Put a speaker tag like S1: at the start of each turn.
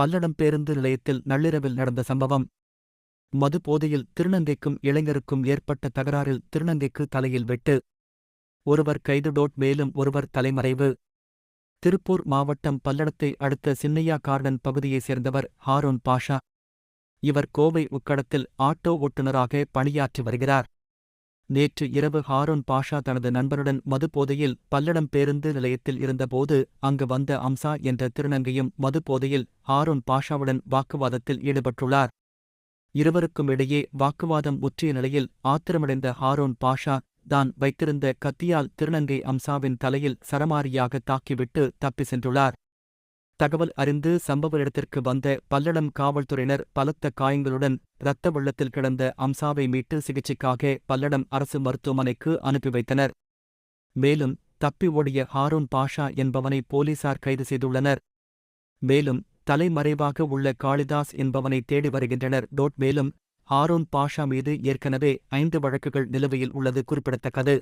S1: பல்லடம் பேருந்து நிலையத்தில் நள்ளிரவில் நடந்த சம்பவம். மது போதையில் இளைஞருக்கும் ஏற்பட்ட தகராறில் திருநந்தைக்கு தலையில் வெட்டு. ஒருவர் கைது டோட் மேலும் ஒருவர் தலைமறைவு. திருப்பூர் மாவட்டம் பல்லடத்தை அடுத்த சின்னையா கார்டன் பகுதியைச் சேர்ந்தவர் ஹாரூன் பாஷா. இவர் கோவை உக்கடத்தில் ஆட்டோ ஓட்டுநராக பணியாற்றி வருகிறார். நேற்று இரவு ஹாரூன் பாஷா தனது நண்பருடன் மதுபோதையில் பல்லடம் பேருந்து நிலையத்தில் இருந்தபோது அங்கு வந்த அம்சா என்ற திருநங்கையும் மதுபோதையில் ஹாரோன் ஹாரூன் பாஷாவுடன் வாக்குவாதத்தில் ஈடுபட்டுள்ளார். இருவருக்கும் இடையே வாக்குவாதம் முற்றிய நிலையில் ஆத்திரமடைந்த ஹாரூன் பாஷா தான் வைத்திருந்த கத்தியால் திருநங்கை அம்சாவின் தலையில் சரமாரியாக தாக்கிவிட்டு தப்பி சென்றுள்ளார். தகவல் அறிந்து சம்பவ இடத்திற்கு வந்த பல்லடம் காவல்துறையினர் பலத்த காயங்களுடன் இரத்த வெள்ளத்தில் கிடந்த அம்சாவை மீட்டு சிகிச்சைக்காக பல்லடம் அரசு மருத்துவமனைக்கு அனுப்பி வைத்தனர். மேலும் தப்பி ஓடிய ஹாரூன் பாஷா என்பவனை போலீசார் கைது செய்துள்ளனர். மேலும் தலைமறைவாக உள்ள காளிதாஸ் என்பவனை தேடி வருகின்றனர். டோட் மேலும் ஹாரூன் பாஷா மீது ஏற்கனவே ஐந்து வழக்குகள் நிலுவையில் உள்ளது குறிப்பிடத்தக்கது.